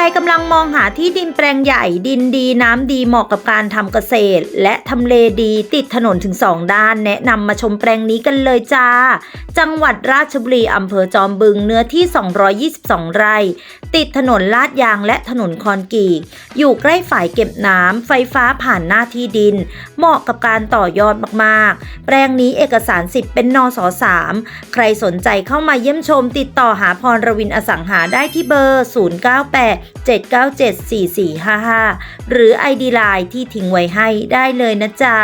รกำลังมองหาที่ดินแปลงใหญ่ดินดีน้ำดีเหมาะกับการทำเกษตร และทำเลดีติดถนนถึง2ด้าน แนะนำมาชมแปลงนี้กันเลยจ้า จังหวัดราชบุรีอำเภอจอมบึงเนื้อที่ 222 ไร่ ติดถนนลาดยางและถนนคอนกรีตอยู่ใกล้ฝ่ายเก็บน้ำไฟฟ้าผ่านหน้าที่ดิน เหมาะกับการต่อยอดมากๆ แปลงนี้เอกสารสิทธิ์เป็นนส3ใครสนใจเข้ามาเยี่ยมชม ติดต่อหาพรรวินอสังหาได้ที่เบอร์7974455 หรือ ID Line ที่ทิ้งไว้ให้ได้เลยนะจ๊ะ